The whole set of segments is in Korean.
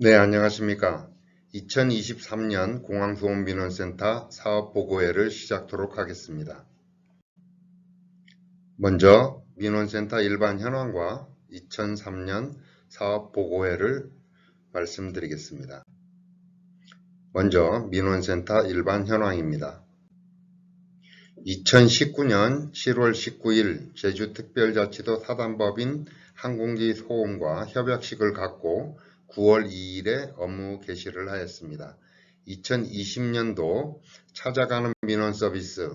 네, 안녕하십니까. 2023년 공항소음민원센터 사업보고회를 시작토록 하겠습니다. 먼저 민원센터 일반 현황과 2003년 사업보고회를 말씀드리겠습니다. 먼저 민원센터 일반 현황입니다. 2019년 7월 19일 제주특별자치도 사단법인 항공기 소음과 협약식을 갖고 9월 2일에 업무 개시를 하였습니다. 2020년도 찾아가는 민원 서비스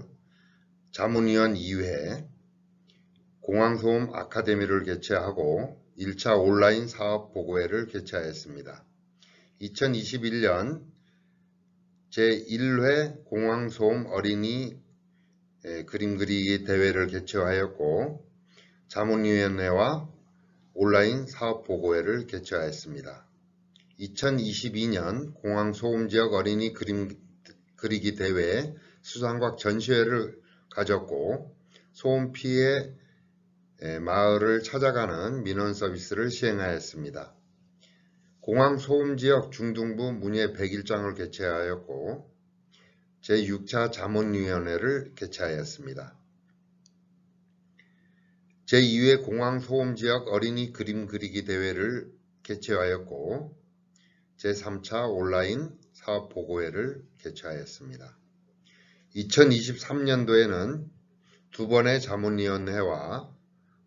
자문위원 2회 공항소음 아카데미를 개최하고 1차 온라인 사업 보고회를 개최하였습니다. 2021년 제1회 공항소음 어린이 그림 그리기 대회를 개최하였고 자문위원회와 온라인 사업 보고회를 개최하였습니다. 2022년 공항소음지역 어린이 그림 그리기 대회 수상각 전시회를 가졌고 소음 피해 마을을 찾아가는 민원 서비스를 시행하였습니다. 공항 소음지역 중등부 문예 100일장을 개최하였고 제6차 자문위원회를 개최하였습니다. 제2회 공항소음지역 어린이 그림 그리기 대회를 개최하였고 제3차 온라인 사업보고회를 개최하였습니다. 2023년도에는 두 번의 자문위원회와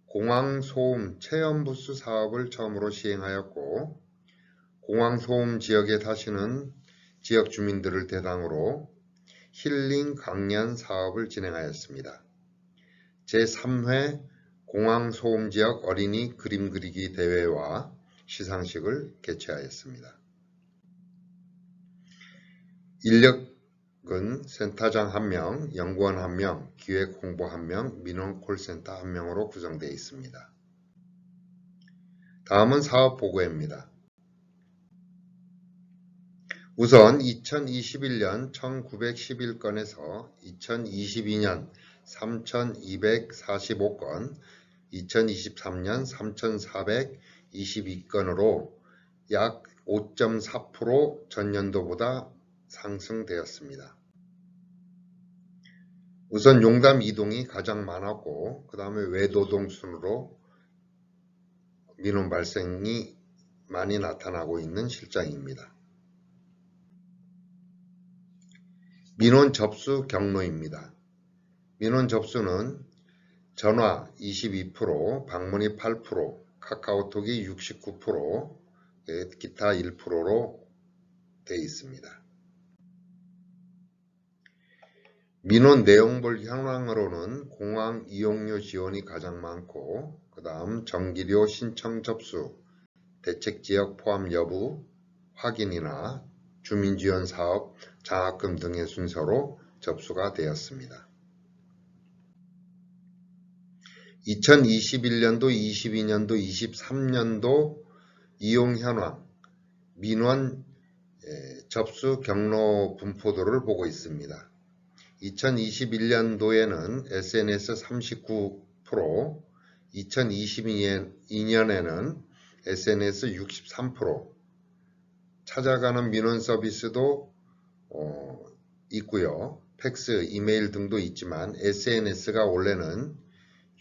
공항소음 체험부스 사업을 처음으로 시행하였고 공항소음 지역에 사시는 지역 주민들을 대상으로 힐링 강연 사업을 진행하였습니다. 제3회 공항소음지역 어린이 그림 그리기 대회와 시상식을 개최하였습니다. 인력은 센터장 1명, 연구원 1명, 기획 홍보 1명, 민원 콜센터 1명으로 구성되어 있습니다. 다음은 사업 보고입니다. 우선 2021년 1911건에서 2022년 3245건, 2023년 3422건으로 약 5.4% 전년도보다 상승되었습니다. 우선 용담 이동이 가장 많았고 그 다음에 외도동 순으로 민원 발생이 많이 나타나고 있는 실정입니다. 민원 접수 경로입니다. 민원 접수는 전화 22%, 방문이 8%, 카카오톡이 69%, 기타 1%로 되어 있습니다. 민원 내용별 현황으로는 공항 이용료 지원이 가장 많고 그 다음 전기료 신청 접수, 대책지역 포함 여부 확인이나 주민지원 사업, 장학금 등의 순서로 접수가 되었습니다. 2021년도, 22년도, 23년도 이용 현황, 민원 접수 경로 분포도를 보고 있습니다. 2021년도에는 SNS 39%, 2022년에는 SNS 63%, 찾아가는 민원 서비스도 어, 있고요. 팩스, 이메일 등도 있지만 SNS가 원래는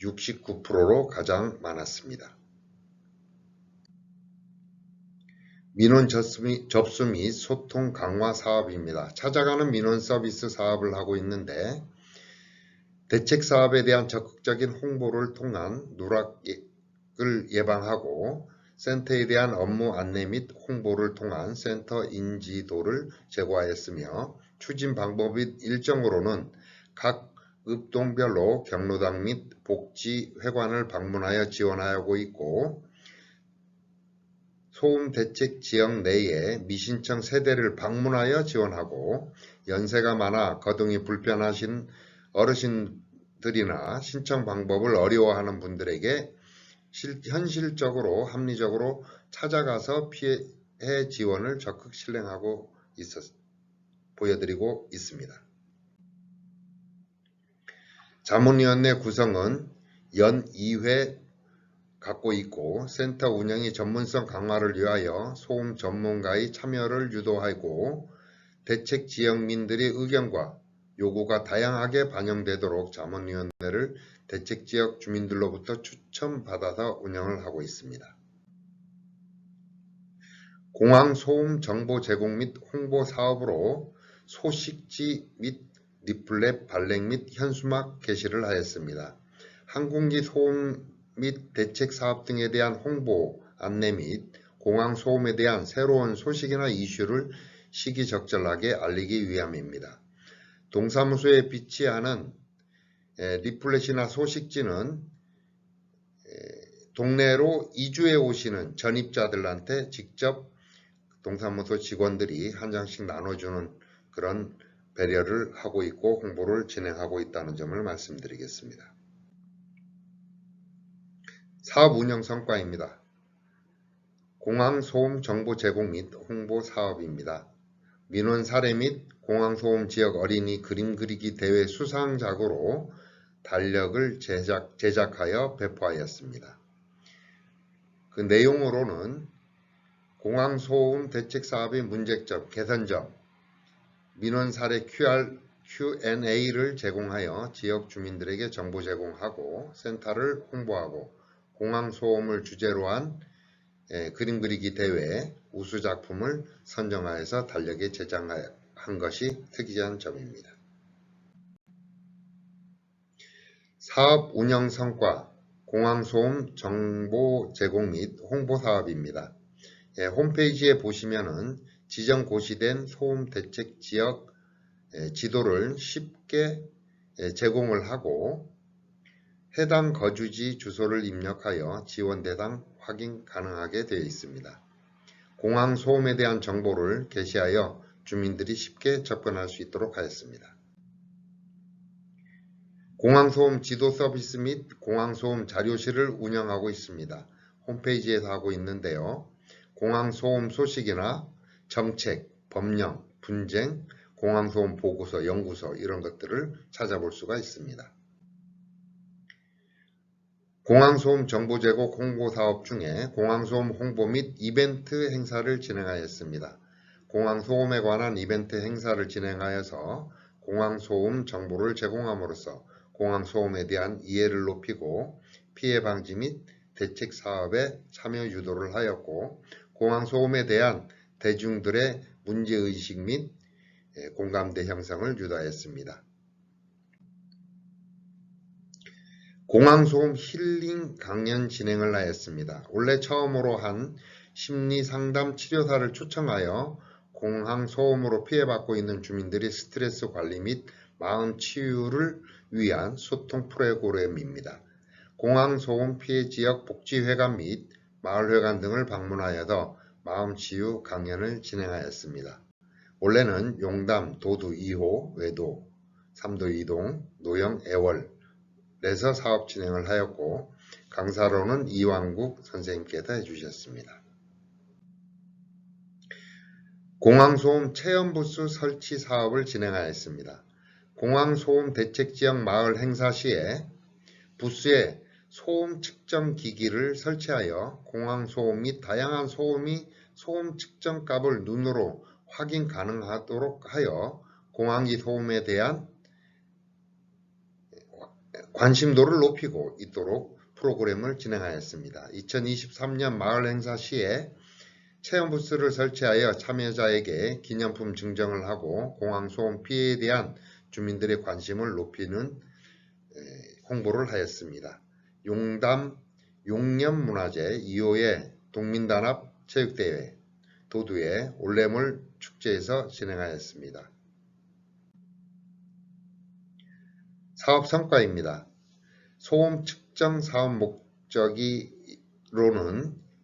69%로 가장 많았습니다. 민원 접수 및 소통 강화 사업입니다. 찾아가는 민원 서비스 사업을 하고 있는데 대책 사업에 대한 적극적인 홍보를 통한 누락을 예방하고 센터에 대한 업무 안내 및 홍보를 통한 센터 인지도를 제고하였으며 추진 방법 및 일정으로는 각 읍동별로 경로당 및 복지회관을 방문하여 지원하고 있고 소음 대책 지역 내에 미신청 세대를 방문하여 지원하고 연세가 많아 거동이 불편하신 어르신들이나 신청 방법을 어려워하는 분들에게 실, 현실적으로 합리적으로 찾아가서 피해 지원을 적극 실행하고 있었, 보여드리고 있습니다. 자문위원회 구성은 연 2회 갖고 있고 센터 운영이 전문성 강화를 위하여 소음 전문가의 참여를 유도하고 대책 지역민들의 의견과 요구가 다양하게 반영되도록 자문위원회를 대책 지역 주민들로부터 추천받아서 운영을 하고 있습니다. 공항 소음 정보 제공 및 홍보 사업으로 소식지 및 리플렛 발행 및 현수막 게시를 하였습니다. 항공기 소음 및 대책 사업 등에 대한 홍보, 안내 및 공항 소음에 대한 새로운 소식이나 이슈를 시기적절하게 알리기 위함입니다. 동사무소에 비치하는 에, 리플렛이나 소식지는 에, 동네로 이주해 오시는 전입자들한테 직접 동사무소 직원들이 한 장씩 나눠주는 그런 배려를 하고 있고 홍보를 진행하고 있다는 점을 말씀드리겠습니다. 사업 운영 성과입니다. 공항 소음 정보 제공 및 홍보 사업입니다. 민원 사례 및 공항 소음 지역 어린이 그림 그리기 대회 수상작으로 달력을 제작, 제작하여 배포하였습니다. 그 내용으로는 공항 소음 대책 사업의 문제점, 개선점, 민원 사례 QR, Q&A를 제공하여 지역 주민들에게 정보 제공하고 센터를 홍보하고 공항 소음을 주제로 한 예, 그림 그리기 대회 우수 작품을 선정하여서 달력에 제작한 것이 특이한 점입니다. 사업 운영 성과 공항 소음 정보 제공 및 홍보 사업입니다. 예, 홈페이지에 보시면은 지정 고시된 소음 대책 지역 예, 지도를 쉽게 예, 제공을 하고 해당 거주지 주소를 입력하여 지원 대상 확인 가능하게 되어 있습니다. 공항 소음에 대한 정보를 게시하여 주민들이 쉽게 접근할 수 있도록 하였습니다. 공항소음 지도 서비스 및 공항소음 자료실을 운영하고 있습니다. 홈페이지에서 하고 있는데요. 공항소음 소식이나 정책, 법령, 분쟁, 공항소음 보고서, 연구소 이런 것들을 찾아볼 수가 있습니다. 공항소음 정보 제공 홍보 사업 중에 공항소음 홍보 및 이벤트 행사를 진행하였습니다. 공항소음에 관한 이벤트 행사를 진행하여서 공항소음 정보를 제공함으로써 공항소음에 대한 이해를 높이고 피해 방지 및 대책 사업에 참여 유도를 하였고 공항소음에 대한 대중들의 문제의식 및 예, 공감대 형성을 유도하였습니다. 공항소음 힐링 강연 진행을 하였습니다. 원래 처음으로 한 심리상담 치료사를 초청하여 공항소음으로 피해받고 있는 주민들의 스트레스 관리 및 마음 치유를 위한 소통 프로그램입니다. 공항소음 피해 지역 복지회관 및 마을회관 등을 방문하여서 마음치유 강연을 진행하였습니다. 원래는 용담, 도두 2호, 외도, 3도 이동, 노영, 애월에서 사업 진행을 하였고 강사로는 이왕국 선생님께서 해주셨습니다. 공항소음 체험부스 설치 사업을 진행하였습니다. 공항소음 대책지역 마을 행사 시에 부스에 소음 측정 기기를 설치하여 공항소음 및 다양한 소음이 소음 측정 값을 눈으로 확인 가능하도록 하여 공항기 소음에 대한 관심도를 높이고 있도록 프로그램을 진행하였습니다. 2023년 마을 행사 시에 체험 부스를 설치하여 참여자에게 기념품 증정을 하고 공항 소음 피해에 대한 주민들의 관심을 높이는 홍보를 하였습니다. 용담 용념문화재 2호의 동민단합 체육대회 도두의 올레물 축제에서 진행하였습니다. 사업 성과입니다. 소음 측정 사업 목적이로는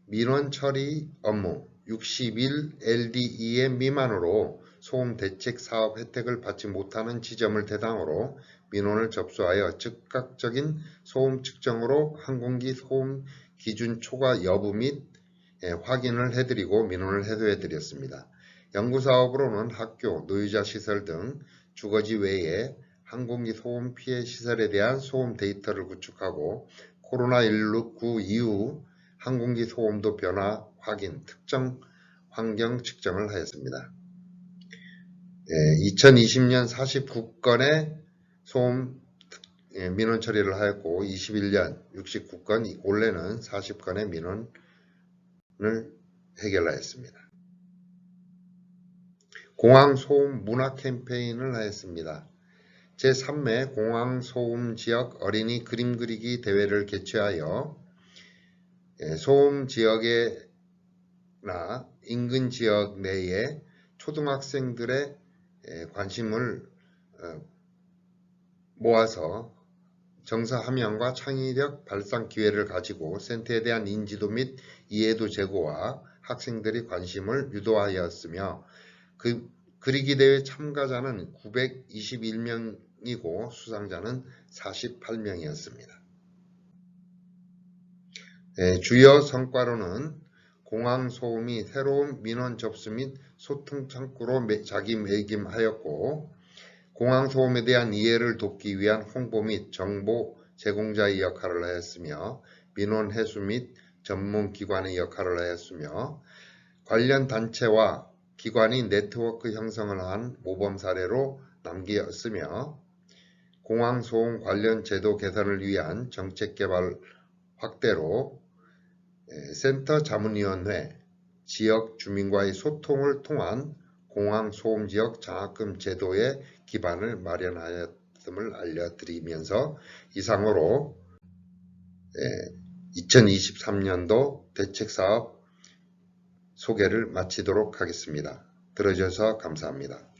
민원 처리 업무 60일 LDEM 미만으로 소음 대책 사업 혜택을 받지 못하는 지점을 대상으로 민원을 접수하여 즉각적인 소음 측정으로 항공기 소음 기준 초과 여부 및 예, 확인을 해드리고 민원을 해소해드렸습니다. 연구사업으로는 학교, 노유자 시설 등 주거지 외에 항공기 소음 피해 시설에 대한 소음 데이터를 구축하고 코로나19 이후 항공기 소음도 변화 확인, 특정 환경 측정을 하였습니다. 2020년 49건의 소음 예, 민원 처리를 하였고 21년 69건, 올해는 40건의 민원 을 해결하였습니다. 공항 소음 문화 캠페인을 하였습니다. 제3회 공항 소음 지역 어린이 그림 그리기 대회를 개최하여 예, 소음 지역에나 인근 지역 내에 초등학생들의 예, 관심을 어, 모아서 정서 함양과 창의력 발상 기회를 가지고 센터에 대한 인지도 및 이해도 제고와 학생들이 관심을 유도하였으며 그 그리기 대회 참가자는 921명이고 수상자는 48명이었습니다. 네, 주요 성과로는 공항 소음이 새로운 민원 접수 및 소통 창구로 자기매김하였고 공항 소음에 대한 이해를 돕기 위한 홍보 및 정보 제공자의 역할을 하였으며 민원 해소 및 전문 기관의 역할을 하였으며 관련 단체와 기관이 네트워크 형성을 한 모범 사례로 남기었으며 공항 소음 관련 제도 개선을 위한 정책 개발 확대로 센터 자문위원회, 지역 주민과의 소통을 통한 공항 소음 지역 장학금 제도의 기반을 마련하였음을 알려드리면서 이상으로 2023년도 대책사업 소개를 마치도록 하겠습니다. 들어주셔서 감사합니다.